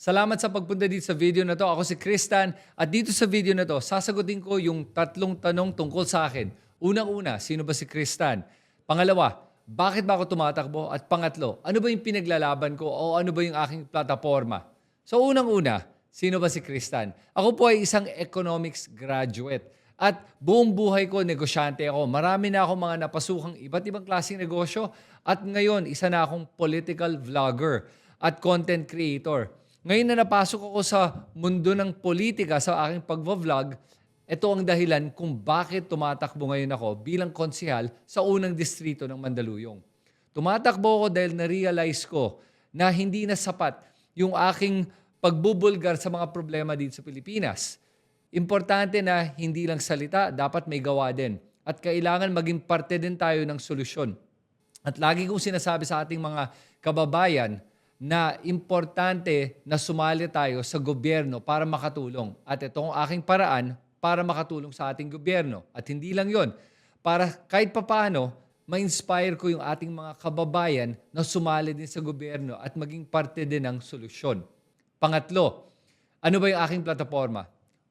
Salamat sa pagpunta dito sa video na to. Ako si Kristan at dito sa video na to, sasagutin ko yung tatlong tanong tungkol sa akin. Unang-una, sino ba si Kristan? Pangalawa, bakit ba ako tumatakbo? At pangatlo, ano ba yung pinaglalaban ko o ano ba yung aking plataforma? So unang-una, sino ba si Kristan? Ako po ay isang economics graduate. At buong buhay ko, negosyante ako. Marami na akong mga napasukang iba't ibang klaseng negosyo. At ngayon, isa na akong political vlogger at content creator. Ngayon na napasok ako sa mundo ng politika sa aking pagvo-vlog, ito ang dahilan kung bakit tumatakbo ngayon ako bilang konsihal sa unang distrito ng Mandaluyong. Tumatakbo ako dahil na-realize ko na hindi na sapat yung aking pagbubulgar sa mga problema dito sa Pilipinas. Importante na hindi lang salita, dapat may gawa din. At kailangan maging parte din tayo ng solusyon. At lagi kong sinasabi sa ating mga kababayan na importante na sumali tayo sa gobyerno para makatulong. At ito ang aking paraan para makatulong sa ating gobyerno. At hindi lang yon para kahit papaano, ma-inspire ko yung ating mga kababayan na sumali din sa gobyerno at maging parte din ng solusyon. Pangatlo, ano ba yung aking plataforma?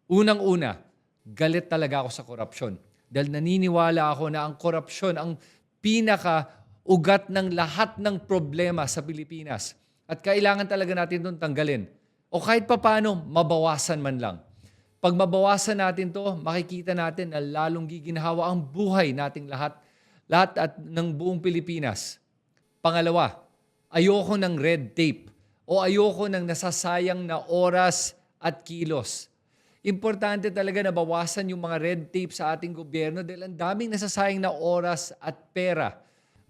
Unang-una, galit talaga ako sa korupsyon. Dahil naniniwala ako na ang korupsyon ang pinaka-ugat ng lahat ng problema sa Pilipinas. At kailangan talaga natin itong tanggalin. O kahit papano, mabawasan man lang. Pag mabawasan natin to, makikita natin na lalong giginhawa ang buhay nating lahat, lahat at ng buong Pilipinas. Pangalawa, ayoko ng red tape o ayoko ng nasasayang na oras at kilos. Importante talaga na bawasan yung mga red tape sa ating gobyerno dahil ang daming nasasayang na oras at pera.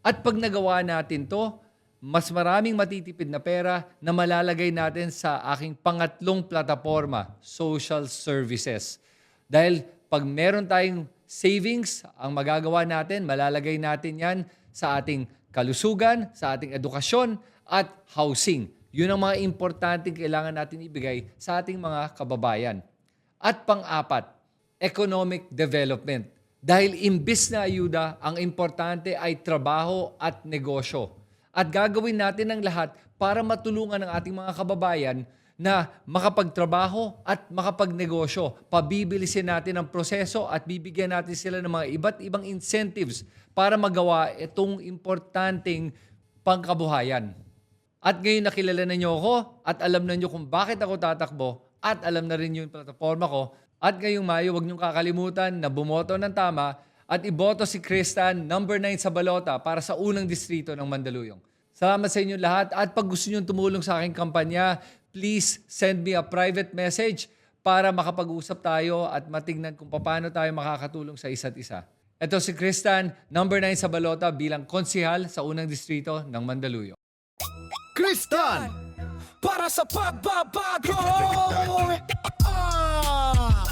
At pag nagawa natin to, mas maraming matitipid na pera na malalagay natin sa aking pangatlong plataforma, social services. Dahil pag meron tayong savings, ang magagawa natin, malalagay natin yan sa ating kalusugan, sa ating edukasyon, at housing. Yun ang mga importanteng kailangan natin ibigay sa ating mga kababayan. At pang-apat, economic development. Dahil imbis na ayuda, ang importante ay trabaho at negosyo. At gagawin natin ang lahat para matulungan ang ating mga kababayan na makapagtrabaho at makapagnegosyo. Pabibilisin natin ang proseso at bibigyan natin sila ng mga iba't ibang incentives para magawa itong importanteng pangkabuhayan. At ngayon nakilala na niyo ako at alam na niyo kung bakit ako tatakbo at alam na rin yung plataforma ko. At ngayong Mayo, huwag niyong kakalimutan na bumoto ng tama at iboto si Kristan number 9 sa balota para sa unang distrito ng Mandaluyong. Salamat sa inyo lahat at pag gusto niyo tumulong sa aking kampanya, please send me a private message para makapag-usap tayo at matingnan kung paano tayo makakatulong sa isa't isa. Ito si Kristan, number 9 sa balota bilang konsihal sa unang distrito ng Mandaluyong. Kristan! Para sa pagbabago! Ah!